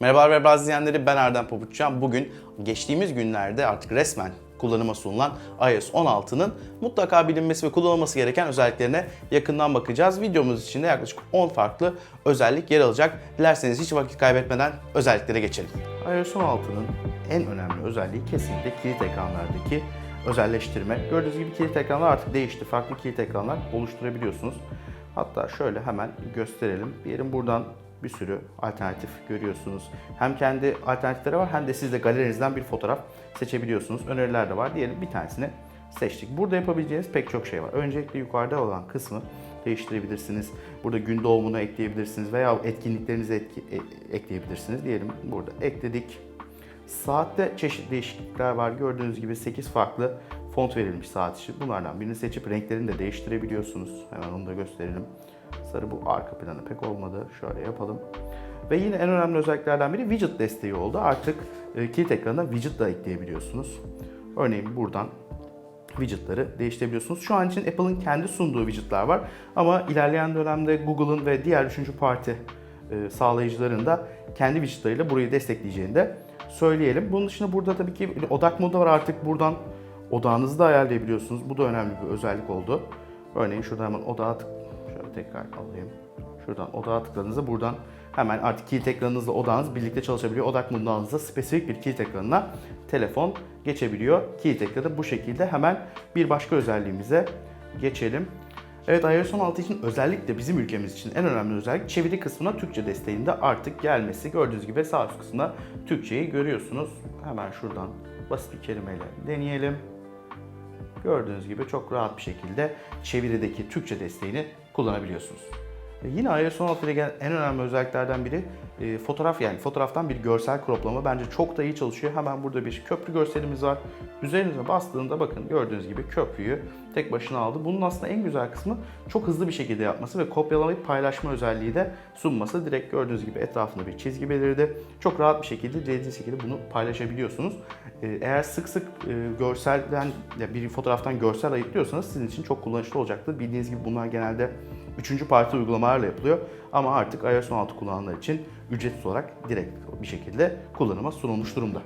Merhaba ve bazı izleyenleri ben Erdem Pabuçcan. Bugün geçtiğimiz günlerde artık resmen kullanıma sunulan iOS 16'nın mutlaka bilinmesi ve kullanılması gereken özelliklerine yakından bakacağız. Videomuz içinde yaklaşık 10 farklı özellik yer alacak. Dilerseniz hiç vakit kaybetmeden özelliklere geçelim. iOS 16'nın en önemli özelliği kesinlikle kilit ekranlardaki özelleştirme. Gördüğünüz gibi kilit ekranlar artık değişti. Farklı kilit ekranlar oluşturabiliyorsunuz. Hatta şöyle hemen gösterelim. Diyelim buradan bir sürü alternatif görüyorsunuz. Hem kendi alternatifleri var hem de siz de galerinizden bir fotoğraf seçebiliyorsunuz. Öneriler de var. Diyelim bir tanesini seçtik. Burada yapabileceğiniz pek çok şey var. Öncelikle yukarıda olan kısmı değiştirebilirsiniz. Burada gün doğumunu ekleyebilirsiniz veya etkinliklerinizi etki- e- ekleyebilirsiniz. Diyelim burada ekledik. Saatte çeşitli değişiklikler var. Gördüğünüz gibi 8 farklı font verilmiş saat için. Bunlardan birini seçip renklerini de değiştirebiliyorsunuz. Hemen onu da gösterelim. Sarı bu arka planı pek olmadı. Şöyle yapalım. Ve yine en önemli özelliklerden biri widget desteği oldu. Artık e, kilit ekranına widget da ekleyebiliyorsunuz. Örneğin buradan widgetları değiştirebiliyorsunuz. Şu an için Apple'ın kendi sunduğu widgetler var ama ilerleyen dönemde Google'ın ve diğer üçüncü parti e, sağlayıcıların da kendi widgetleriyle burayı destekleyeceğini de söyleyelim. Bunun dışında burada tabii ki odak modu var artık buradan odağınızı da ayarlayabiliyorsunuz. Bu da önemli bir özellik oldu. Örneğin şurada hemen odağa şöyle tekrar alayım. Şuradan odağa tıkladığınızda buradan hemen artık kilit ekranınızla odağınız birlikte çalışabiliyor. Odak modunuzda spesifik bir kilit ekranına telefon geçebiliyor. Kilit ekranı bu şekilde hemen bir başka özelliğimize geçelim. Evet iOS 16 için özellikle bizim ülkemiz için en önemli özellik çeviri kısmına Türkçe desteğinde artık gelmesi. Gördüğünüz gibi sağ üst kısmında Türkçeyi görüyorsunuz. Hemen şuradan basit bir kelimeyle deneyelim. Gördüğünüz gibi çok rahat bir şekilde çevirideki Türkçe desteğini kullanabiliyorsunuz. E, Yine iOS 16 ile en önemli özelliklerden biri e, fotoğraf yani fotoğraftan bir görsel croplama. Bence çok da iyi çalışıyor. Hemen burada bir köprü görselimiz var. Üzerinize bastığında bakın gördüğünüz gibi köprüyü tek başına aldı. Bunun aslında en güzel kısmı çok hızlı bir şekilde yapması ve kopyalamayı paylaşma özelliği de sunması. Direkt gördüğünüz gibi etrafında bir çizgi belirdi. Çok rahat bir şekilde dilediğiniz şekilde bunu paylaşabiliyorsunuz. E, Eğer sık sık e, görselden bir fotoğraftan görsel ayıklıyorsanız sizin için çok kullanışlı olacaktır. Bildiğiniz gibi bunlar genelde üçüncü parti uygulamalarla yapılıyor. Ama artık iOS 16 kullananlar için ücretsiz olarak direkt bir şekilde kullanıma sunulmuş durumda.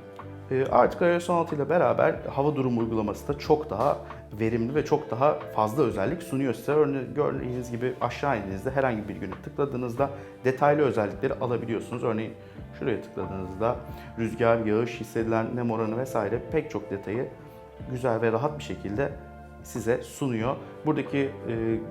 Ee, Artık iOS 16 ile beraber hava durumu uygulaması da çok daha verimli ve çok daha fazla özellik sunuyor size. Örneğin gördüğünüz gibi aşağı indiğinizde herhangi bir günü tıkladığınızda detaylı özellikleri alabiliyorsunuz. Örneğin şuraya tıkladığınızda rüzgar, yağış, hissedilen nem oranı vesaire pek çok detayı güzel ve rahat bir şekilde size sunuyor. Buradaki e,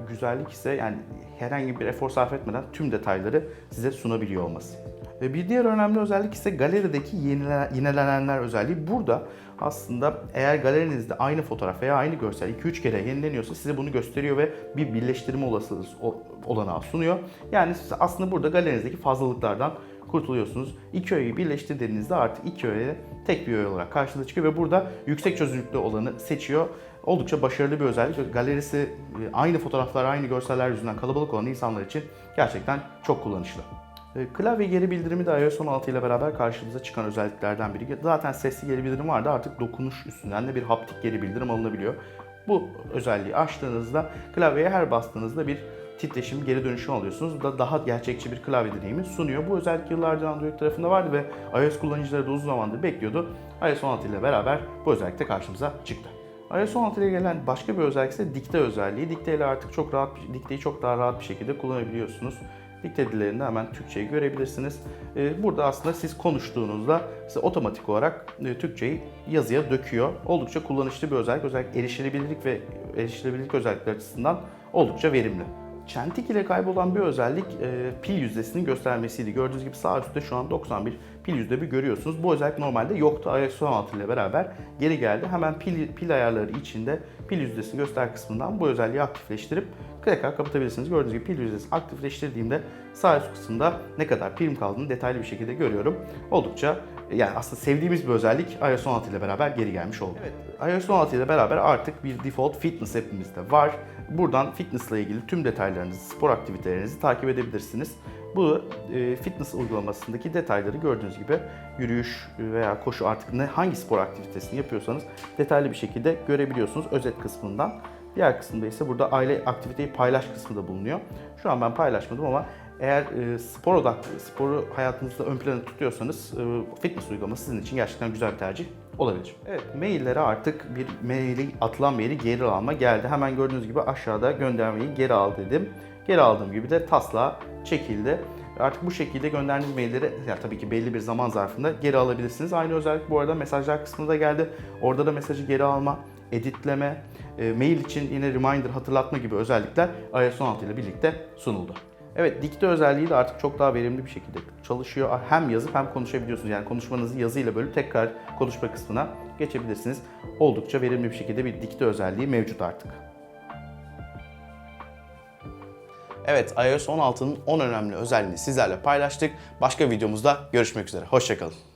güzellik ise yani herhangi bir efor sarf etmeden tüm detayları size sunabiliyor olması. Ve bir diğer önemli özellik ise galerideki yenile- yenilenenler özelliği. Burada aslında eğer galerinizde aynı fotoğraf veya aynı görsel 2-3 kere yenileniyorsa size bunu gösteriyor ve bir birleştirme olasılığı olanağı sunuyor. Yani siz aslında burada galerinizdeki fazlalıklardan kurtuluyorsunuz. İki öğeyi birleştirdiğinizde artık iki öğe tek bir öğe olarak karşınıza çıkıyor ve burada yüksek çözünürlüklü olanı seçiyor. Oldukça başarılı bir özellik. Galerisi e, aynı fotoğraflar, aynı görseller yüzünden kalabalık olan insanlar için gerçekten çok kullanışlı. E, Klavye geri bildirimi de iOS 16 ile beraber karşımıza çıkan özelliklerden biri. Zaten sesli geri bildirim vardı artık dokunuş üstünden de bir haptik geri bildirim alınabiliyor. Bu özelliği açtığınızda klavyeye her bastığınızda bir titreşim geri dönüşüm alıyorsunuz. Da daha gerçekçi bir klavye deneyimi sunuyor. Bu özellik yıllardır Android tarafında vardı ve iOS kullanıcıları da uzun zamandır bekliyordu. iOS 16 ile beraber bu özellik de karşımıza çıktı. iOS 16 ile gelen başka bir özellik ise dikte özelliği. Dikte ile artık çok rahat, dikteyi çok daha rahat bir şekilde kullanabiliyorsunuz. Dikte dillerinde hemen Türkçeyi görebilirsiniz. Ee, Burada aslında siz konuştuğunuzda size otomatik olarak e, Türkçeyi yazıya döküyor. Oldukça kullanışlı bir özellik. Özellikle erişilebilirlik ve erişilebilirlik özellikleri açısından oldukça verimli. Çentik ile kaybolan bir özellik e, pil yüzdesinin göstermesiydi. Gördüğünüz gibi sağ üstte şu an 91 pil yüzde bir görüyorsunuz. Bu özellik normalde yoktu. iOS 16 ile beraber geri geldi. Hemen pil, pil ayarları içinde pil yüzdesini göster kısmından bu özelliği aktifleştirip tekrar kapatabilirsiniz. Gördüğünüz gibi pil yüzdesini aktifleştirdiğimde sağ üst kısımda ne kadar pilim kaldığını detaylı bir şekilde görüyorum. Oldukça yani aslında sevdiğimiz bir özellik iOS 16 ile beraber geri gelmiş oldu. Evet, iOS 16 ile beraber artık bir default fitness app'imiz de var. Buradan fitness ile ilgili tüm detaylarınızı, spor aktivitelerinizi takip edebilirsiniz. Bu e, fitness uygulamasındaki detayları gördüğünüz gibi yürüyüş veya koşu artık ne hangi spor aktivitesini yapıyorsanız detaylı bir şekilde görebiliyorsunuz özet kısmından. Diğer kısımda ise burada aile aktiviteyi paylaş kısmı da bulunuyor. Şu an ben paylaşmadım ama Eğer e, spor odaklı, sporu hayatınızda ön plana tutuyorsanız e, fitness uygulaması sizin için gerçekten güzel bir tercih olabilir. Evet, maillere artık bir maili, atılan maili geri alma geldi. Hemen gördüğünüz gibi aşağıda göndermeyi geri al dedim. Geri aldığım gibi de taslağı çekildi. Artık bu şekilde gönderdiğiniz mailleri ya tabii ki belli bir zaman zarfında geri alabilirsiniz. Aynı özellik bu arada mesajlar kısmında geldi. Orada da mesajı geri alma, editleme, e, mail için yine reminder hatırlatma gibi özellikler iOS 16 ile birlikte sunuldu. Evet, dikte özelliği de artık çok daha verimli bir şekilde çalışıyor. Hem yazıp hem konuşabiliyorsunuz. Yani konuşmanızı yazıyla bölüp tekrar konuşma kısmına geçebilirsiniz. Oldukça verimli bir şekilde bir dikte özelliği mevcut artık. Evet, iOS 16'nın 10 önemli özelliğini sizlerle paylaştık. Başka videomuzda görüşmek üzere. Hoşçakalın.